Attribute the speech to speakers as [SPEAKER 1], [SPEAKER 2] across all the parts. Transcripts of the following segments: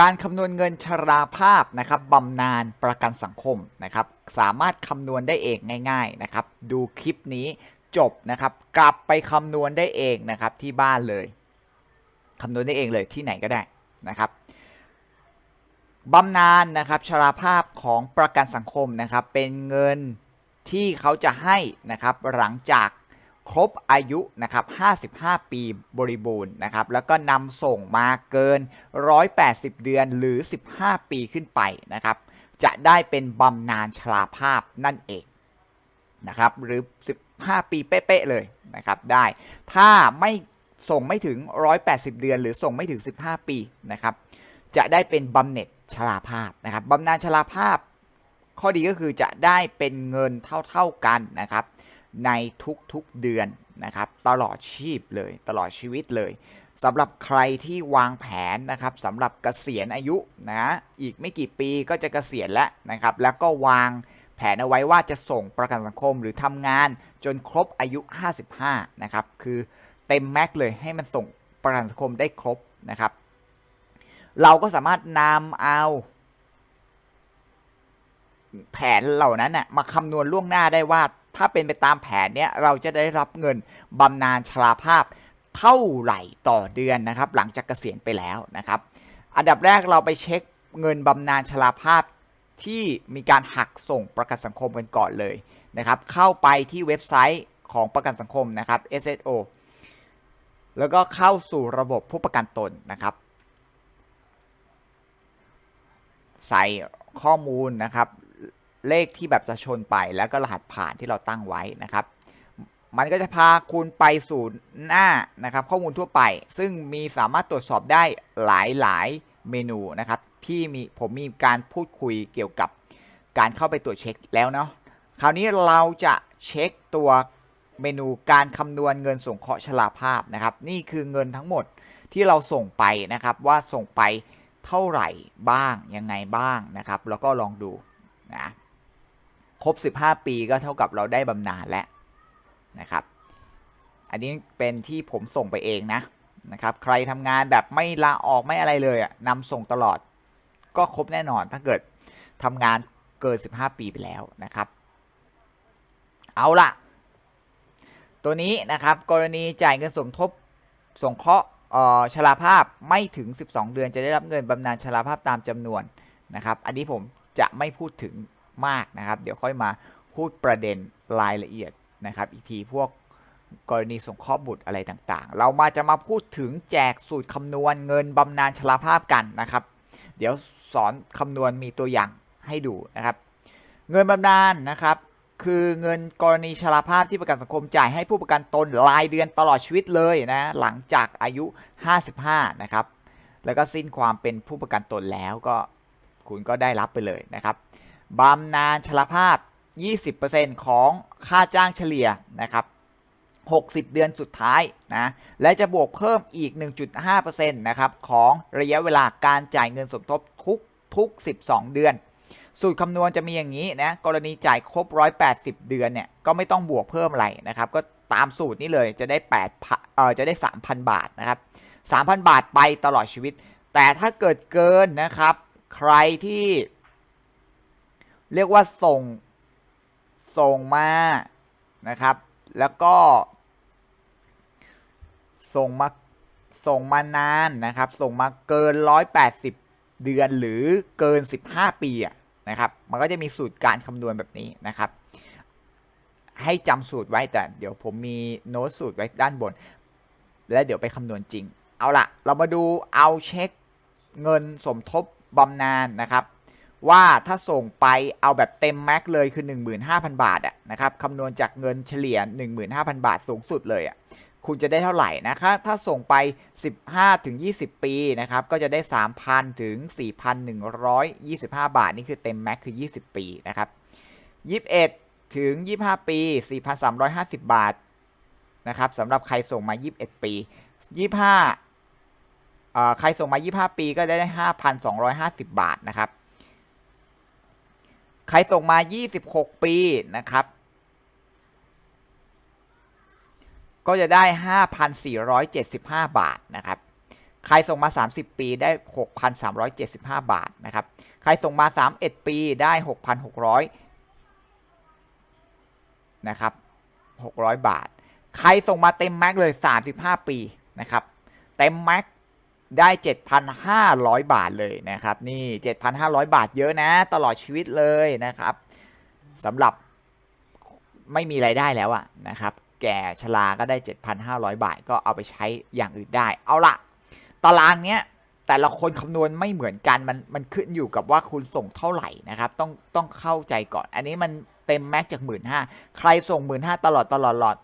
[SPEAKER 1] การคำนวณเงินชราภาพนะครับบำนาญประกันสังคมนะครับสามารถคำนวณได้เองง่ายๆนะครับดูคลิปนี้จบนะครับกลับไปคำนวณได้เองนะครับที่บ้านเลยคำนวณได้เองเลยที่ไหนก็ได้นะครับบำนาญนะครับชราภาพของประกันสังคมนะครับเป็นเงินที่เขาจะให้นะครับหลังจาก ครบอายุนะครับ 55 ปีบริบูรณ์นะครับ แล้วก็นำส่งมาเกิน 180 เดือนหรือ 15 ปีขึ้นไปนะครับ จะได้เป็นบำนาญชราภาพนั่นเองนะครับ หรือ 15 ปีเป๊ะๆเลยนะครับ ได้ ถ้าไม่ส่งไม่ถึง 180 เดือน หรือส่งไม่ถึง 15 ปีนะครับ จะได้เป็นบำเหน็จชราภาพนะครับบำนาญชราภาพ ข้อดีก็คือจะได้เป็นเงินเท่า ๆกันนะครับ ในทุกๆเดือนนะครับ ตลอดชีพเลย ตลอดชีวิตเลยสำหรับใครที่วางแผนนะครับสำหรับเกษียณอายุนะอีกไม่กี่ปีก็จะเกษียณแล้วนะครับ แล้วก็วางแผนเอาไว้ว่าจะส่งประกันสังคมหรือทำงานจนครบอายุ 55 นะครับ คือเต็มแม็กเลยให้มันส่งประกันสังคมได้ครบนะครับ เราก็สามารถนำเอาแผนเหล่านั้นน่ะมาคำนวณล่วงหน้าได้ว่า ถ้าเป็นไปตามแผนเนี้ยเราจะได้รับเงินบำนาญชราภาพเท่าไหร่ต่อเดือนนะครับ หลังจากเกษียณไปแล้วนะครับ อันดับแรกเราไปเช็คเงินบำนาญชราภาพที่มีการหักส่งประกันสังคมกันก่อนเลยนะครับ เข้าไปที่เว็บไซต์ของประกันสังคมนะครับ SSO แล้วก็เข้าสู่ระบบผู้ประกันตนนะครับ ใส่ข้อมูลนะครับ เลขที่แบบจะชนไปแล้วก็รหัสผ่านที่เราตั้งไว้นะครับ มันก็จะพาคุณไปสู่หน้านะครับ ข้อมูลทั่วไป ซึ่งมีสามารถตรวจสอบได้หลายหลายเมนูนะครับ พี่มีผมมีการพูดคุยเกี่ยวกับการเข้าไปตรวจเช็คแล้วเนาะคราวนี้เราจะเช็คตัวเมนูการคำนวณเงินส่งเคราะห์ชราภาพนะครับ นี่คือเงินทั้งหมดที่เราส่งไปนะครับว่าส่งไปเท่าไหร่บ้างยังไงบ้างนะครับ แล้วก็ลองดูนะ ครบ 15 ปีก็เท่ากับเราได้บำนาญแล้วนะครับ อันนี้เป็นที่ผมส่งไปเองนะนะครับ ใครทำงานแบบไม่ลาออกไม่อะไรเลยอะนำส่งตลอด ก็ครบแน่นอนถ้าเกิดทำงานเกิน 15 ปีไปแล้วนะครับ เอาล่ะ ตัวนี้นะครับกรณีจ่ายเงินสมทบสงเคราะห์เอ่อชราภาพไม่ถึง 12 เดือนจะได้รับเงินบำนาญชราภาพตามจำนวนนะครับ อันนี้ผมจะไม่พูดถึง มากนะครับ เดี๋ยวค่อยมาพูดประเด็นรายละเอียดนะครับ อีกทีพวกกรณีส่งเคราะห์บุตรอะไรต่างๆ เรามาจะมาพูดถึงแจกสูตรคำนวณเงินบำนาญชราภาพกันนะครับ เดี๋ยวสอนคำนวณมีตัวอย่างให้ดูนะครับ เงินบำนาญนะครับ คือเงินกรณีชราภาพที่ประกันสังคมจ่ายให้ผู้ประกันตนรายเดือนตลอดชีวิตเลยนะหลังจากอายุ 55 นะครับ แล้วก็สิ้นความเป็นผู้ประกันตนแล้วก็คุณก็ได้รับไปเลยนะครับ บำนาญชราภาพ 20%ของค่าจ้างเฉลี่ยนะครับ60 เดือนสุดท้ายนะ และจะบวกเพิ่มอีก 1.5%นะครับของระยะเวลาการจ่ายเงินสมทบทุกทุก 12 เดือน สูตรคำนวณจะมีอย่างนี้นะ กรณีจ่ายครบ 180 เดือนเนี่ย ก็ไม่ต้องบวกเพิ่มอะไรนะครับ ก็ตามสูตรนี้เลยจะได้8เอ่อจะได้ 3,000 บาทนะครับ 3,000 บาทไปตลอดชีวิต แต่ถ้าเกิดเกินนะครับ ใครที่ เรียกว่าส่งส่งมานะครับ แล้วก็ ส่งมาส่งมานานนะครับ ส่งมาเกิน 180 เดือนหรือเกิน 15 ปีนะครับ มันก็จะมีสูตรการคำนวณแบบนี้นะครับ ให้จำสูตรไว้แต่เดี๋ยวผมมีโน้ตสูตรไว้ด้านบน และเดี๋ยวไปคำนวณจริง เอาละเรามาดูเอาเช็คเงินสมทบบำนาญนะครับ ว่าถ้าส่งไปเอาแบบเต็มแม็กเลยคือ 15,000 บาทอะนะครับคำนวณจากเงินเฉลี่ย 15,000 บาทสูงสุดเลยอะคุณจะได้เท่าไหร่นะคะถ้าส่งไป 15ถึง20 ปีนะครับก็จะได้ 3,000 ถึง 4,125 บาท นี่คือเต็มแม็กคือ 20 ปีนะครับ21 ถึง 25 ปี 4,350 บาทนะครับสำหรับใครส่งมา 21 ปี 25เอ่อใครส่งมา 25 ปีก็ได้ 5,250 บาทนะครับ ใครส่งมา 26 ปีนะครับ ก็จะได้ 5,475 บาทนะครับ ใครส่งมา 30 ปีได้ 6,375 บาทนะครับ ใครส่งมา 31 ปีได้ 6,600นะครับ600 บาท ใครส่งมาเต็มแม็กเลย 35 ปีนะครับ เต็มแม็ก ได้ 7,500 บาทเลยนะครับ นี่ 7,500 บาทเยอะนะ ตลอดชีวิตเลยนะครับสำหรับไม่มีไรายได้แล้วอะนะครับ แก่ชราก็ได้ 7,500 บาท ก็เอาไปใช้อย่างอื่นได้ เอาละตารางเนี้ยแต่ละคนคำนวณไม่เหมือนกันมันมันขึ้นอยู่กับว่าคุณส่งเท่าไหร่นะครับ ต้องต้องเข้าใจก่อน อันนี้มันเต็มแม็กจากหมื่นห้าใครส่งหมื่นห้าตลอดตลอดหลอด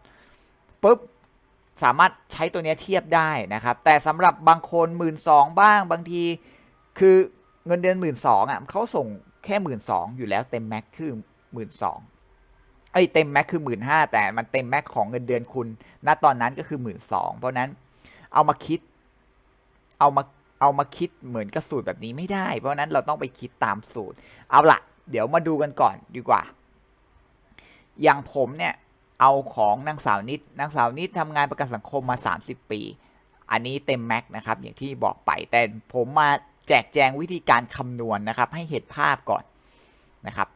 [SPEAKER 1] ปุ๊บ สามารถใช้ตัวนี้เทียบได้นะครับ แต่สำหรับบางคนหมื่นสองบ้างบางทีคือเงินเดือนหมื่นสองอะเขาส่งแค่หมื่นสองอยู่แล้วเต็มแม็กคือหมื่นสองไอ้เต็มแม็กคือหมื่นห้าแต่มันเต็มแม็กของเงินเดือนคุณณตอนนั้นก็คือหมื่นสองเพราะนั้นเอามาคิด เอามาเอามาคิดเหมือนกับสูตรแบบนี้ไม่ได้ เพราะนั้นเราต้องไปคิดตามสูตร เอาละเดี๋ยวมาดูกันก่อนดีกว่า อย่างผมเนี่ย เอาของนางสาวนิดนางสาวนิดทำงานประกันสังคมมา 30 ปี อันนี้เต็มแม็กนะครับอย่างที่บอกไปแต่ผมมาแจกแจงวิธีการคำนวณนะครับ ให้เห็นภาพก่อนนะครับ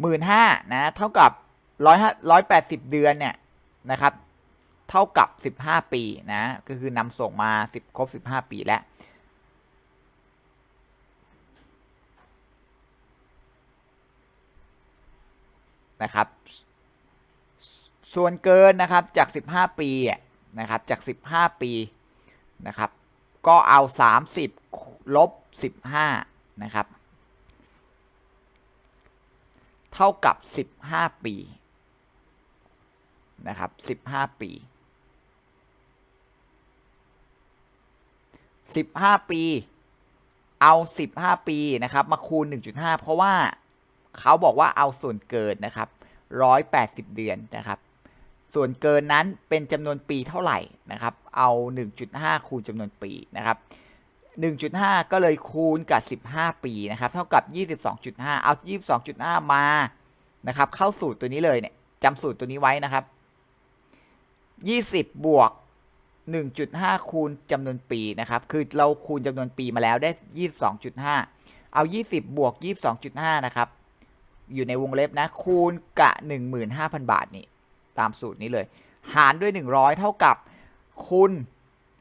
[SPEAKER 1] หมื่นห้านะเท่ากับร้อยห้าร้อยแปดสิบเดือนเนี่ยนะครับ เท่ากับสิบห้าปีนะก็คือนำส่งมาสิบครบสิบห้าปีแล้วนะครับ ส่วนเกินนะครับจาก 15 ปีนะครับจาก 15 ปีนะครับ ก็เอา 30ลบ15นะครับเท่ากับ 15 ปีนะครับ 15 ปี 15 ปี เอา 15 ปีนะครับ มาคูณ 1.5 เพราะว่าเขาบอกว่าเอาส่วนเกินนะครับ 180 เดือนนะครับ ส่วนเกินนั้นเป็นจำนวนปีเท่าไหร่นะครับ เอา 1.5 คูณจำนวนปีนะครับ 1.5 ก็เลยคูณกับ 15 ปีนะครับ เท่ากับ 22.5 เอา 22.5 มานะครับ เข้าสูตรตัวนี้เลยเนี่ยจำสูตรตัวนี้ไว้นะครับ 20 บวก 1.5 คูณจำนวนปีนะครับ คือเราคูณจำนวนปีมาแล้วได้ 22.5 เอา 20 บวก 22.5 นะครับ อยู่ในวงเล็บนะ คูณกะ 15,000 บาทนี่ ตามสูตรนี้เลย หารด้วย 100 เท่ากับคุณ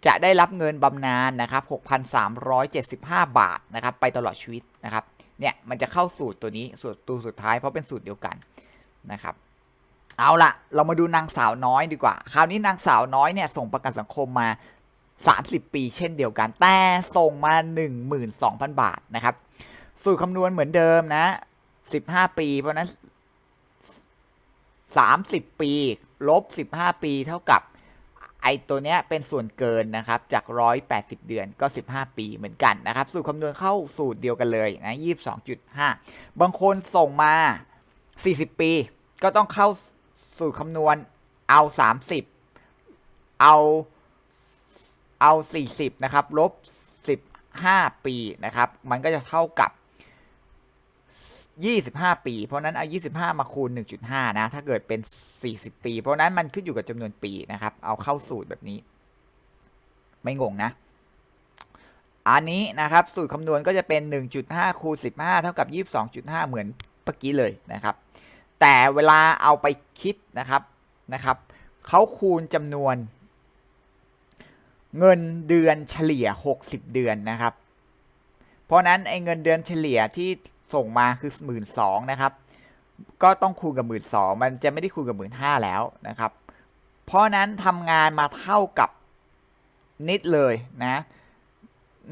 [SPEAKER 1] จะได้รับเงินบำนาญนะครับ 6,375 บาทนะครับ ไปตลอดชีวิตนะครับ เนี่ยมันจะเข้าสูตรตัวนี้สูตรตัวสุดท้ายเพราะเป็นสูตรเดียวกันนะครับ เอาละเรามาดูนางสาวน้อยดีกว่า คราวนี้นางสาวน้อยเนี่ยส่งประกันสังคมมา 30 ปีเช่นเดียวกัน แต่ส่งมา 12,000 บาทนะครับ สูตรคำนวณเหมือนเดิมนะ 15 ปี เพราะนั้น 30 ปี ลบ 15 ปีเท่ากับไอตัวเนี้ยเป็นส่วนเกินนะครับ จาก 180 เดือนก็ 15 ปีเหมือนกันนะครับ สูตรคำนวณเข้าสูตรเดียวกันเลยนะ22.5 บางคนส่งมา 40 ปี ก็ต้องเข้าสูตรคำนวณเอา 30 เอาเอา 40 นะครับ ลบ 15 ปีนะครับ มันก็จะเท่ากับ 25 ปี เพราะนั้นเอา 25 มาคูณ 1.5 นะ ถ้าเกิดเป็น 40 ปี เพราะนั้นมันขึ้นอยู่กับจำนวนปีนะครับ เอาเข้าสูตรแบบนี้ ไม่งงนะ อันนี้นะครับ สูตรคำนวณก็จะเป็น 1.5 คูณ 15 เท่ากับ 22.5 เหมือนเมื่อกี้เลยนะครับ แต่เวลาเอาไปคิดนะครับนะครับเขาคูณจำนวน เงินเดือนเฉลี่ย 60 เดือนนะครับ เพราะนั้นไอ้เงินเดือนเฉลี่ยที่ ส่งมาคือหมื่นสองนะครับ ก็ต้องคูณกับหมื่นสองมันจะไม่ได้คูณกับหมื่นห้าแล้วนะครับ เพราะนั้นทำงานมาเท่ากับนิดเลยนะ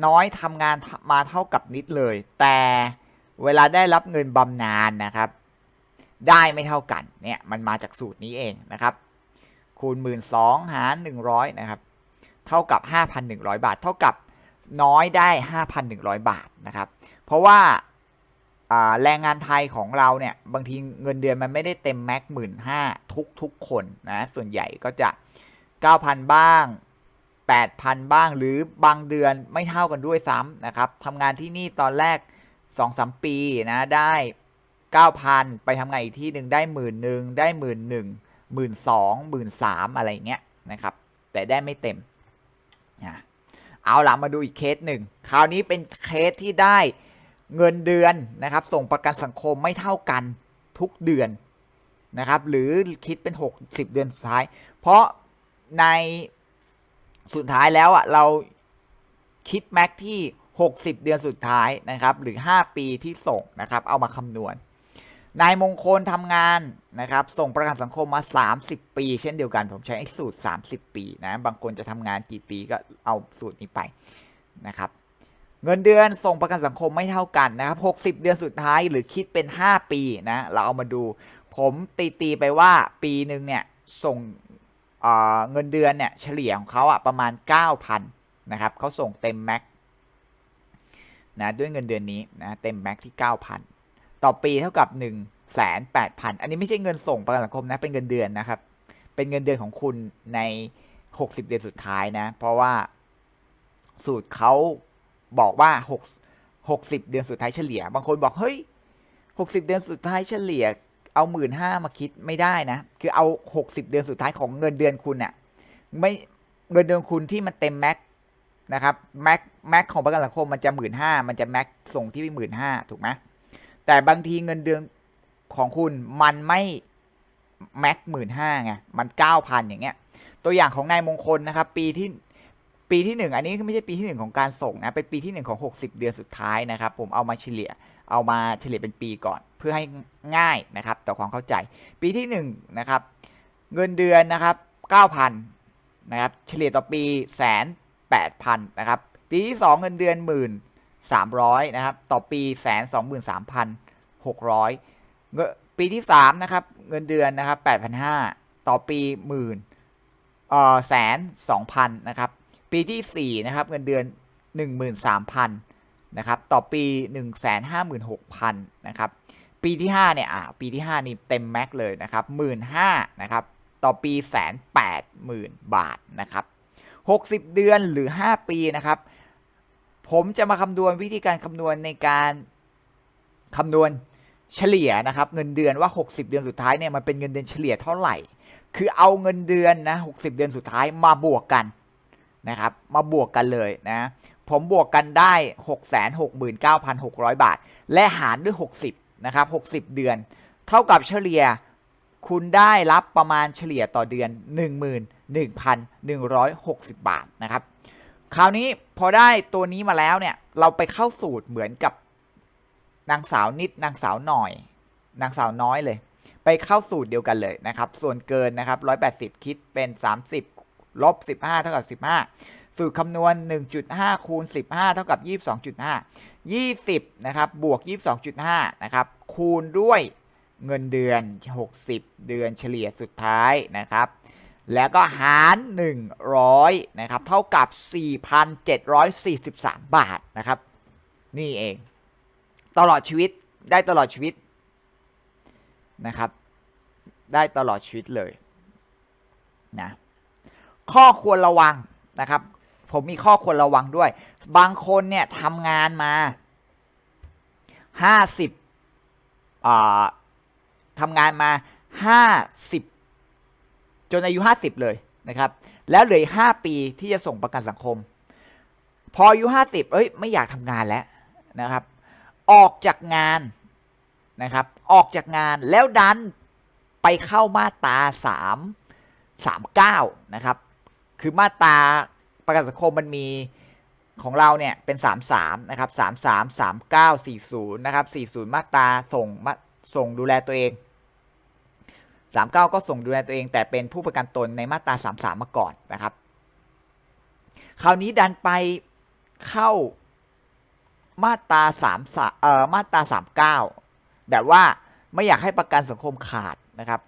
[SPEAKER 1] น้อยทำงานมาเท่ากับนิดเลย แต่เวลาได้รับเงินบำนาญนะครับ ได้ไม่เท่ากันเนี่ยมันมาจากสูตรนี้เองนะครับ คูณหมื่นสองหารหนึ่งร้อยนะครับ เท่ากับห้าพันหนึ่งร้อยบาท เท่ากับน้อยได้ห้าพันหนึ่งร้อยบาทนะครับ เพราะว่า แรงงานไทยของเราเนี่ยบางทีเงินเดือนมันไม่ได้เต็มแม็กหมื่นห้าทุกทุกคนนะส่วนใหญ่ก็จะ 9,000 บ้าง 8,000 บ้างหรือบางเดือนไม่เท่ากันด้วยซ้ำนะครับทำงานที่นี่ตอนแรก 2-3 ปีนะได้ 9,000 ไปทำงานอีกที่หนึ่งได้หมื่นหนึ่งได้หมื่นหนึ่งหมื่นสองหมื่นสามอะไรเงี้ยนะครับ แต่ได้ไม่เต็มนะเอาล่ะมาดูอีกเคสหนึ่งคราวนี้เป็นเคสที่ได้ เงินเดือนนะครับ ส่งประกันสังคมไม่เท่ากันทุกเดือนนะครับ หรือคิดเป็น 60 เดือนสุดท้าย เพราะในสุดท้ายแล้วอะเราคิดแม็กที่ 60 เดือนสุดท้ายนะครับ หรือ 5 ปีที่ส่งนะครับ เอามาคำนวณนายมงคลทำงานนะครับ ส่งประกันสังคมมา 30 ปี เช่นเดียวกันผมใช้สูตร 30 ปีนะ บางคนจะทำงานกี่ปีก็เอาสูตรนี้ไปนะครับ เงินเดือนส่งประกันสังคมไม่เท่ากันนะครับ 60 เดือนสุดท้ายหรือคิดเป็น 5 ปีนะ เราเอามาดู ผมตีตีไปว่าปีหนึ่งเนี่ยส่งเเงินเดือนเนี่ยเฉลี่ยของเขาอะประมาณ 9,000นะครับเขาส่งเต็มแม็กนะด้วยเงินเดือนนี้นะเต็มแม็กที่ 9,000 ต่อปีเท่ากับ 1 8 0 0 0 อันนี้ไม่ใช่เงินส่งประกันสังคมนะเป็นเงินเดือนนะครับ เป็นเงินเดือนของคุณใน 60 เดือนสุดท้ายนะ เพราะว่าสูตรเขา บอกว่า6 60 เดือนสุดท้ายเฉลี่ย บางคนบอกเฮ้ย 60 เดือนสุดท้ายเฉลี่ย เอาหมื่นห้ามาคิดไม่ได้นะ คือเอา 60 เดือนสุดท้ายของเงินเดือนคุณเนี่ยไม่เงินเดือนคุณที่มันเต็มแม็กนะครับแม็กแม็กของประกันสังคมมันจะหมื่นห้ามันจะแม็กส่งที่หมื่นห้าถูกไหมแต่บางทีเงินเดือนของคุณมันไม่แม็กหมื่นห้าไงมันเก้าพันอย่างเงี้ย ตัวอย่างของนายมงคลนะครับ ปีที่ ปีที่หนึ่งอันนี้ไม่ใช่ปีที่หนึ่งของการส่งนะ เป็นปีที่หนึ่งของ 60 เดือนสุดท้ายนะครับ ผมเอามาเฉลี่ย เอามาเฉลี่ยเป็นปีก่อน เพื่อให้ง่ายนะครับ ต่อความเข้าใจ ปีที่1นงนะครับ เงินเดือนนะครับ 9,000 นะครับ เฉลี่ยต่อปีแสนแปดพันนะครับ ปีที่ 2 เงินเดือนหมื่นสามร้อยนะครับ ต่อปีแสนสองหมื่นสามพันหกร้อยปีที่3นะครับ เงินเดือนนะครับ8,500ต่อปีหมื่นเอ่อแสนสองพันนะครับ ปีที่ 4 นะครับ เงินเดือน 13,000นะครับ ต่อปี 156,000นะครับ ปีที่ 5 เนี่ย อ่า ปีที่ 5 นี่เต็มแม็กเลยนะครับ 15,000นะครับ ต่อปีแสนแปดหมื่นบาทนะครับ 60 เดือนหรือ 5 ปีนะครับ ผมจะมาคำนวณวิธีการคำนวณในการคำนวณเฉลี่ยนะครับ เงินเดือนว่า 60 เดือนสุดท้ายเนี่ยมันเป็นเงินเดือนเฉลี่ยเท่าไหร่ คือเอาเงินเดือนนะ60 เดือนสุดท้ายมาบวกกัน นะครับ มาบวกกันเลยนะ ผมบวกกันได้ 669,600 บาท และหารด้วย 60 นะครับ 60 เดือน เท่ากับเฉลี่ยคุณได้รับประมาณเฉลี่ยต่อเดือน 11,160 บาทนะครับ คราวนี้พอได้ตัวนี้มาแล้วเนี่ย เราไปเข้าสูตรเหมือนกับนางสาวนิดนางสาวหน่อย นางสาวน้อยเลย ไปเข้าสูตรเดียวกันเลยนะครับ ส่วนเกินนะครับ180 คิดเป็น 30 ลบ 15 เท่ากับ 15 สูตรคำนวณ 1.5 คูณ 15 เท่ากับ 22.5 20 นะครับ บวก 22.5 นะครับ คูณด้วยเงินเดือน 60 เดือนเฉลี่ยสุดท้ายนะครับ แล้วก็หาร 100 นะครับ เท่ากับ 4,743 บาทนะครับ นี่เอง ตลอดชีวิต ได้ตลอดชีวิตนะครับ ได้ตลอดชีวิตเลยนะ ข้อควรระวังนะครับ ผมมีข้อควรระวังด้วย บางคนเนี่ยทำงานมาห้าสิบทำงานมาห้าสิบจนอายุห้าสิบเลยนะครับ แล้วเหลือห้าปีที่จะส่งประกันสังคม พออายุห้าสิบเอ้ยไม่อยากทำงานแล้วนะครับ ออกจากงานนะครับ ออกจากงานแล้วดันไปเข้ามาตาสามสามเก้านะครับ คือมาตราประกันสังคมมันมีของเราเนี่ยเป็น 33 นะครับ 33 39 40 นะครับ 40 มาตราส่งมาส่งดูแลตัวเอง 39 ก็ส่งดูแลตัวเอง แต่เป็นผู้ประกันตนในมาตรา 33 มาก่อนนะครับ คราวนี้ดันไปเข้ามาตรา3เอ่อมาตรา 39 แบบว่าไม่อยากให้ประกันสังคมขาดนะครับ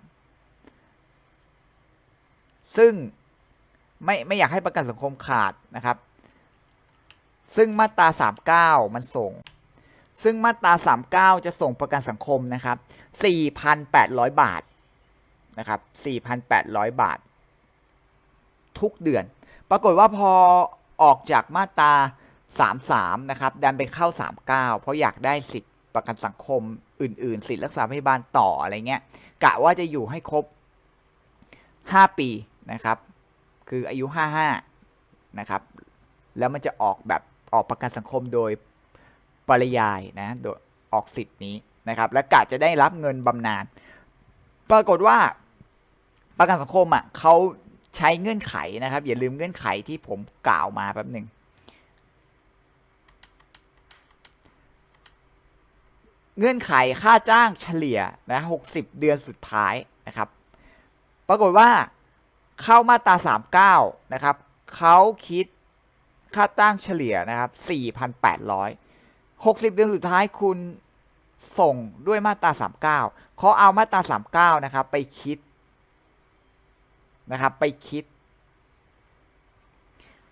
[SPEAKER 1] ซึ่ง ไม่ไม่อยากให้ประกันสังคมขาดนะครับ ซึ่งมาตรา 39 มันส่ง ซึ่งมาตรา 39 จะส่งประกันสังคมนะครับ 4,800 บาทนะครับ 4,800 บาท ทุกเดือน ปรากฏว่าพอออกจากมาตรา 33 นะครับ ดันไปเข้า 39 เพราะอยากได้สิทธิประกันสังคมอื่น ๆ สิทธิรักษาพยาบาลต่ออะไรเงี้ย กะว่าจะอยู่ให้ครบ 5 ปีนะครับ คืออายุ 55 นะครับ แล้วมันจะออกแบบออกประกันสังคมโดยปริยายนะโดยออกสิทธิ์นี้นะครับ และกะจะได้รับเงินบำนาญปรากฏว่าประกันสังคมอะเขาใช้เงื่อนไขนะครับ อย่าลืมเงื่อนไขที่ผมกล่าวมาแป๊บหนึ่งเงื่อนไขค่าจ้างเฉลี่ยนะ60เดือนสุดท้ายนะครับ ปรากฏว่า เข้ามาตรา 39 นะครับเขาคิดค่าจ้งเฉลี่ยนะครับ 4,800 60 เดือนสุดท้ายคุณส่งด้วยมาตรา 39เขาเอามาตรา 39 นะครับ ไปคิดนะครับ ไปคิด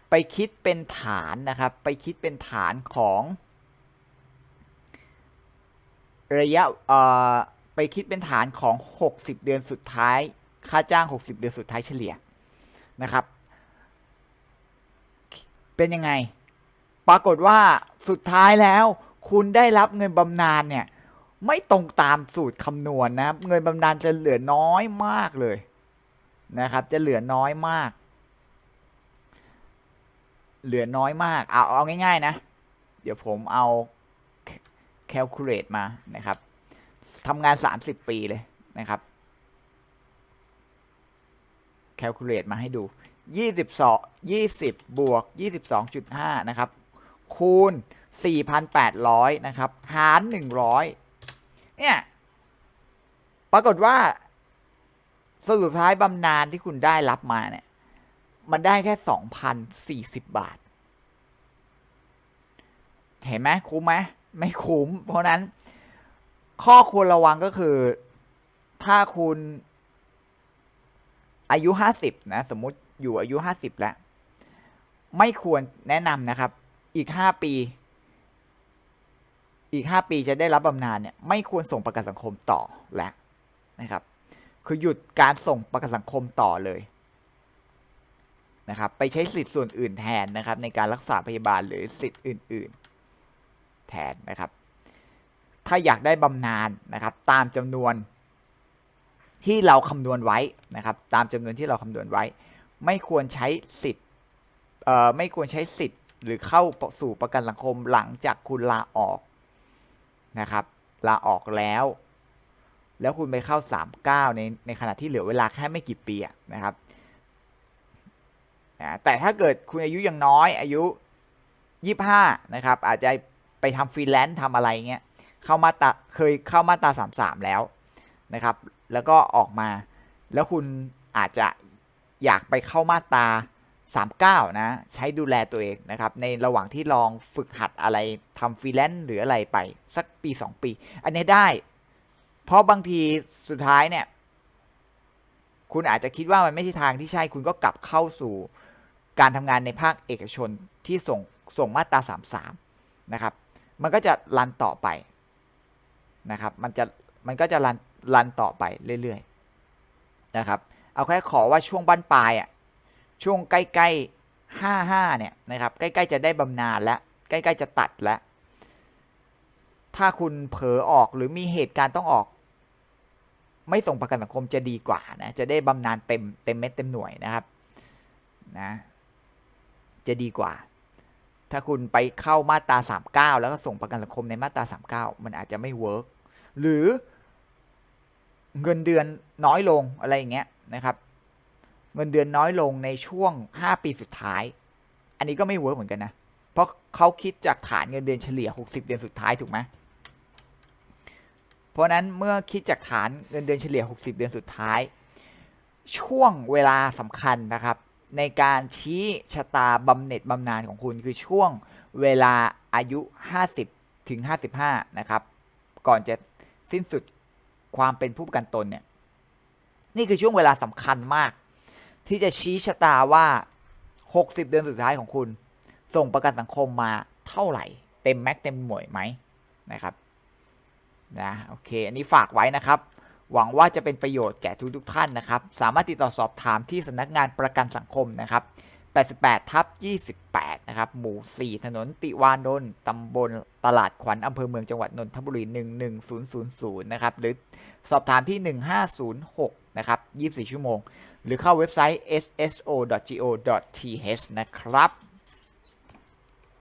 [SPEAKER 1] ไปคิดเป็นฐานนะครับ ไปคิดเป็นฐานของระยะเอ่อไปคิดเป็นฐานของ 60 เดือนสุดท้าย ค่าจ้าง 60 เดือนสุดท้ายเฉลี่ยนะครับ เป็นยังไง ปรากฏว่าสุดท้ายแล้ว คุณได้รับเงินบำนาญเนี่ย ไม่ตรงตามสูตรคำนวณนะครับ เงินบำนาญจะเหลือน้อยมากเลยนะครับ จะเหลือน้อยมาก เหลือน้อยมาก เอาเอาง่าย ๆ นะ เดี๋ยวผมเอา calculate มานะครับทำงาน 30 ปีเลยนะครับ calculate มาให้ดู 22 20 บวก 22.5 นะครับ คูณ 4,800 นะครับ หาร 100 เนี่ย ปรากฏว่าสรุปท้ายบำนาญที่คุณได้รับมาเนี่ย มันได้แค่ 2,040 บาท เห็นไหมคุ้มไหมไม่คุ้ม เพราะนั้นข้อควรระวังก็คือ ถ้าคุณ อายุห้าสิบนะ สมมุติอยู่อายุห้าสิบแล้ว ไม่ควรแนะนำนะครับ อีกห้าปี อีกห้าปีจะได้รับบำนาญเนี่ย ไม่ควรส่งประกันสังคมต่อแล้วนะครับ คือหยุดการส่งประกันสังคมต่อเลยนะครับ ไปใช้สิทธิ์ส่วนอื่นแทนนะครับ ในการรักษาพยาบาลหรือสิทธิ์อื่น ๆ แทนนะครับ ถ้าอยากได้บำนาญนะครับ ตามจำนวน ที่เราคำนวณไว้นะครับ ตามจำนวนที่เราคำนวณไว้ ไม่ควรใช้สิทธิ์เอ่อไม่ควรใช้สิทธิ์ หรือเข้าสู่ประกันสังคมหลังจากคุณลาออกนะครับลาออกแล้ว แล้วคุณไปเข้า 39 ในในขณะที่เหลือเวลาแค่ไม่กี่ปีนะครับแต่ถ้าเกิดคุณอายุยังน้อยอายุ 25 นะครับ อาจจะไปทำฟรีแลนซ์ทำอะไรเงี้ยเข้ามาตาเคยเข้ามาตา 33 แล้วนะครับ แล้วก็ออกมา แล้วคุณอาจจะอยากไปเข้ามาตรา39 นะ ใช้ดูแลตัวเองนะครับ ในระหว่างที่ลองฝึกหัดอะไรทำฟรีแลนซ์หรืออะไรไป สักปี 2 ปี อันนี้ได้ เพราะบางทีสุดท้ายเนี่ย คุณอาจจะคิดว่ามันไม่ใช่ทางที่ใช่ คุณก็กลับเข้าสู่การทำงานในภาคเอกชนที่ส่งส่งมาตรา 33 นะครับ มันก็จะรันต่อไปนะครับ มันจะมันก็จะรัน รันต่อไปเรื่อยๆนะครับ เอาแค่ขอว่าช่วงบั้นปลายอะช่วงใกล้ๆห้าห้าเนี่ยนะครับใกล้ๆจะได้บำนาญแล้วใกล้ๆจะตัดแล้วถ้าคุณเผลอออกหรือมีเหตุการณ์ต้องออก ไม่ส่งประกันสังคมจะดีกว่านะจะได้บำนาญเต็มเต็มเม็ดเต็มหน่วยนะครับนะจะดีกว่า ถ้าคุณไปเข้ามาตรา 39 แล้วก็ส่งประกันสังคมในมาตรา 39 มันอาจจะไม่เวิร์กหรือ เงินเดือนน้อยลงอะไรอย่างเงี้ยนะครับ เงินเดือนน้อยลงในช่วง 5 ปีสุดท้าย อันนี้ก็ไม่เวิร์กเหมือนกันนะ เพราะเขาคิดจากฐานเงินเดือนเฉลี่ย 60 เดือนสุดท้ายถูกไหมเพราะนั้นเมื่อคิดจากฐานเงินเดือนเฉลี่ย 60 เดือนสุดท้าย ช่วงเวลาสำคัญนะครับ ในการชี้ชะตาบำเหน็จบำนาญของคุณคือช่วงเวลาอายุ 50 ถึง 55 นะครับ ก่อนจะสิ้นสุด ความเป็นผู้ประกันตนเนี่ยนี่คือช่วงเวลาสำคัญมาก ที่จะชี้ชะตาว่า 60 เดือนสุดท้ายของคุณ ส่งประกันสังคมมาเท่าไหร่ เต็มแม็กเต็มหน่วยไหมนะครับนะโอเค อันนี้ฝากไว้นะครับ หวังว่าจะเป็นประโยชน์แก่ทุกทุกท่านนะครับ สามารถติดต่อสอบถามที่สำนักงานประกันสังคมนะครับ 88 ทับ 28 นะครับ หมู่ 4 ถนนติวานนท์ตำบล ตลาดขวัญอำเภอเมืองจังหวัดนนทบุรี 11000 นะครับ หรือสอบถามที่ 1506 นะครับ 24 ชั่วโมง หรือเข้าเว็บไซต์ sso.go.th นะครับ